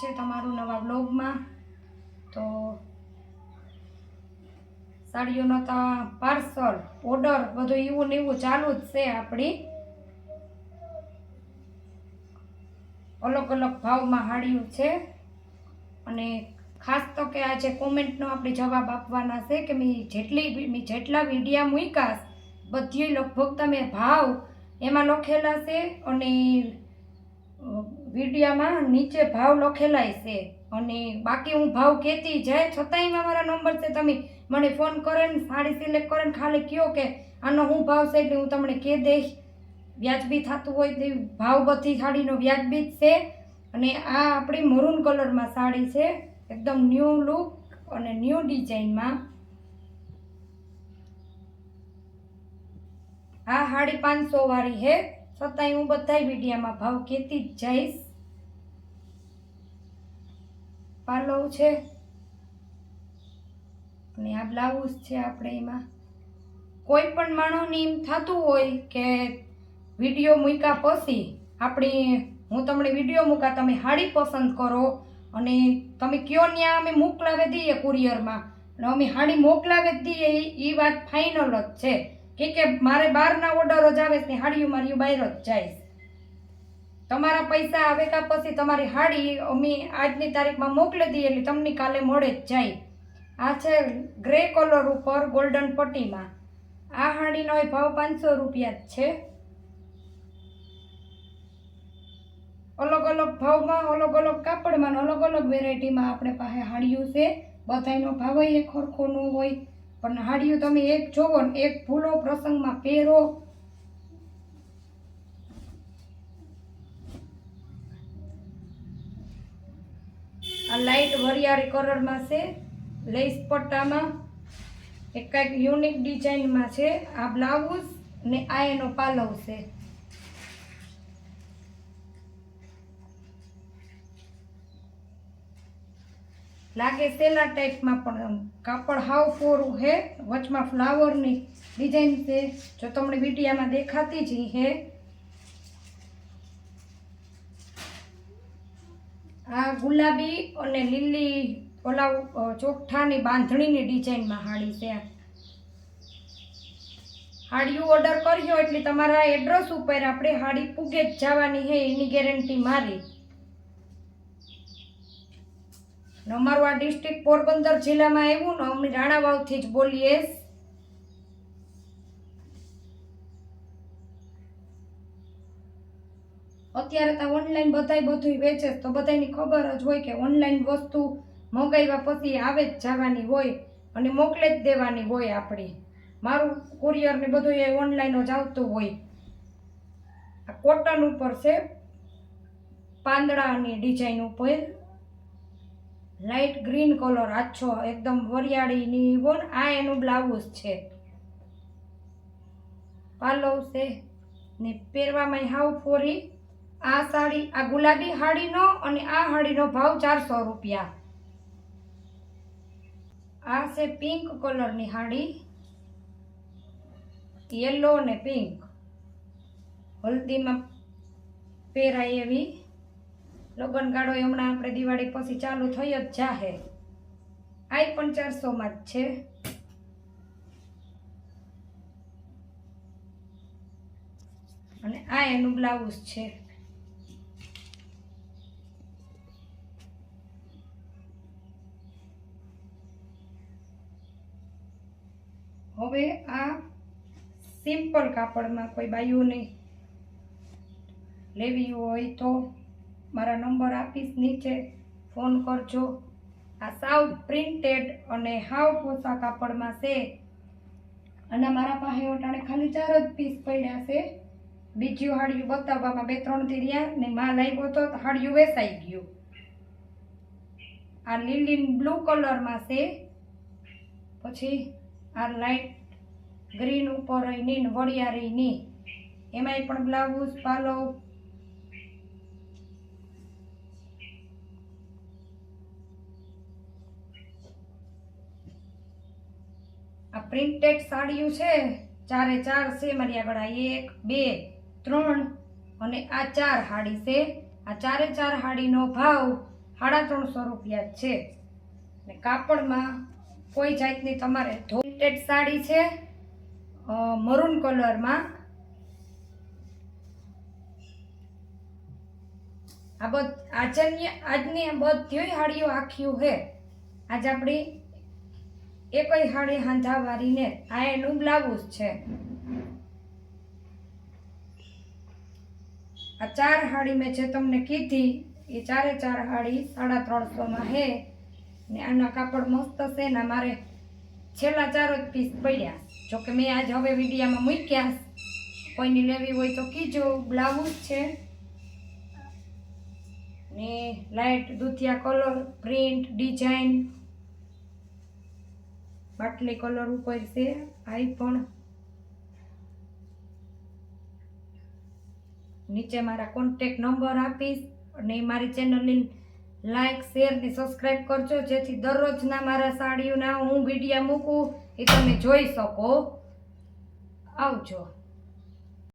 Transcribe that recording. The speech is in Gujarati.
છે તમારું નવા બ્લોગમાં તો સાડીઓનો તો પાર્સલ, ઓર્ડર બધું એવું ને એવું ચાલુ જ છે આપણી. અલગ અલગ ભાવમાં હાડિયું છે. અને ખાસ તો કે આજે કોમેન્ટનો આપણે જવાબ આપવાના છે કે મેં જેટલી જેટલા વિડીયા મૂક્યા બધી લગભગ તમે ભાવ એમાં લખેલા છે અને વિડીયામાં નીચે ભાવ લખેલાય છે અને બાકી હું ભાવ કહેતી જાય છતાંય મારા નંબર છે. તમે મને ફોન કરે ને સાડી સિલેક્ટ કરે ને ખાલી કહો કે આનો હું ભાવ છે એટલે હું તમને કહી દઈશ. વ્યાજબી થતું હોય તે ભાવ બધી સાડીનો વ્યાજબી જ છે. અને આ આપણી મરૂન કલરમાં સાડી છે. એકદમ ન્યૂ લુક અને ન્યૂ ડિઝાઇનમાં. આ સાડી પાંચસો વાળી છે. છતાંય હું બધાય વિડીયામાં ભાવ કહેતી જ જઈશ. પાલવ છે. અને આ બ્લાઉઝ છે આપણે એમાં. કોઈ પણ માણસને એમ થતું હોય કે વીડિયો મૂક્યા પછી આપણી, હું તમને વીડિયો મૂકા તમે હાડી પસંદ કરો અને તમે કયો ત્યાં અમે મોકલાવી દઈએ કુરિયરમાં. અને અમે હાડી મોકલાવી દઈએ એ વાત ફાઇનલ જ છે. કે કે મારે બહારના ઓર્ડરો જ આવે ને હાડીયું મારી બહાર જ જાય તમારા પૈસા આવે કા પછી તમારી હાડી અમે આજની તારીખમાં મોકલી દઈએ એટલે તમને કાલે મળે જ જાય. આ છે ગ્રે કલર ઉપર ગોલ્ડન પટ્ટીમાં. આ હાડીનો એ ભાવ પાંચસો રૂપિયા જ છે. અલગ અલગ ભાવમાં, અલગ અલગ કાપડમાં અલગ અલગ વેરાયટીમાં આપણે પાસે હાડિયું છે. બધાયનો ભાવ એક સરખો ન હોય. પણ હાડિયું તમે એક જોવો ને, એક ભૂલો પ્રસંગમાં પહેરો. આ લાઈટ વરિયાળી કલરમાં છે લેસ પટ્ટામાં. એક કાંઈક યુનિક ડિઝાઇનમાં છે, આ બ્લાઉઝ ને આ એનો પાલવ છે. લાગે સેલા ટાઈપમાં પણ કાપડ હાવ કોરું હે વચમાં ફ્લાવરની ડિઝાઇન છે. જો તમને વિડીયામાં દેખાતી જ હે. આ ગુલાબી અને લીલી ઓલા અ, ચોકઠાની બાંધણીની ડિઝાઇનમાં હાડી છે હાડીઓ ઓર્ડર કર્યો એટલે તમારા એડ્રેસ ઉપર આપણે હાડી પૂગે જ જવાની છે એની ગેરંટી મારી ને અમારું આ ડિસ્ટ્રિક્ટ પોરબંદર જિલ્લામાં આવ્યું ને અમે રાણાવાવથી જ બોલીએ. અત્યારે તો ઓનલાઈન બધાય બધું વેચે તો બધાયની ખબર જ હોય કે ઓનલાઈન વસ્તુ મંગાવ્યા પછી આવે જ જવાની હોય અને મોકલે જ દેવાની હોય આપણી. મારું કુરિયર ને બધું એ ઓનલાઈન જ આવતું હોય. આ કોટન ઉપર છે, પાંદડાની ડિઝાઇન ઉપર. લાઇટ ગ્રીન કલર આછો એકદમ વરિયાળીની બોન, આ એનું બ્લાઉઝ છે. પાલવ છે ને પહેરવામાં હાવ ફોરી આ સાડી, આ ગુલાબી હાડીનો અને આ હાડીનો ભાવ ચારસો રૂપિયા. આ છે પિંક કલરની હાડી, યલો અને પિંક. હલ્દીમાં પહેરાય એવી લગ્ન ગાળો હમણાં આપણે દિવાળી પછી ચાલુ થઈ જ જાહે. આ પણ ચારસોમાં જ છે. અને આ એનું બ્લાઉઝ છે. હવે આ સિમ્પલ કાપડમાં કોઈ બાયુને લેવી હોય તો મારા નંબર આપીશ નીચે. ફોન કરજો. આ સાવ પ્રિન્ટેડ અને હાવ પોસા કાપડમાં છે. અને મારા પાસે ઓટાણે ખાલી ચાર જ પીસ પડ્યા છે. બીજું હાડિયું બતાવવામાં બે ત્રણથી રહ્યા ને માલ આવ્યો તો હાડિયું વેસાઈ ગયું. આ લીલી બ્લુ કલરમાં છે. પછી આ લાઈટ ગ્રીન ઉપરની ને વડિયાળીની એમાંય પણ બ્લાઉઝ પાલવ આ પ્રિન્ટેડ સાડીઓ છે. ચારે ચાર છે. મારી આગળ આ એક, બે, ત્રણ અને આ ચાર હાડી છે. આ ચારે ચાર હાડીનો ભાવ સાડા ત્રણસો રૂપિયા છે. ને કાપડમાં કોઈ જાતની તમારે ધોટેડ સાડી છે. મરૂન કલરમાં. આ બધ આજની આજની બધી હાડીઓ આખી હે આજ આપણી એકય હાડી હાંધાવારીને આ એનું બ્લાઉઝ છે. આ ચાર હાડી મેં જે તમને કીધી, એ ચારે ચાર હાડી સાડા ત્રણસોમાં હે ને આના કાપડ મસ્ત છે ને મારે છેલ્લા ચાર જ પીસ પડ્યા. જોકે મેં આજ હવે વિડીયામાં મૂક્યા. કોઈની લેવી હોય તો કીજો, બ્લાઉઝ છે. ને લાઇટ દુધિયા કલર, પ્રિન્ટ, ડિઝાઇન બાટલી કલર ઉપર છે, આઈ પણ નીચે મારા કોન્ટેક નંબર આપીશ અને મારી ચેનલની લાઈક શેર ને સબસ્ક્રાઈબ કરજો, જેથી દરરોજના મારા સાડીઓના હું વિડીયા મૂકું એ તમે જોઈ શકો. આવજો.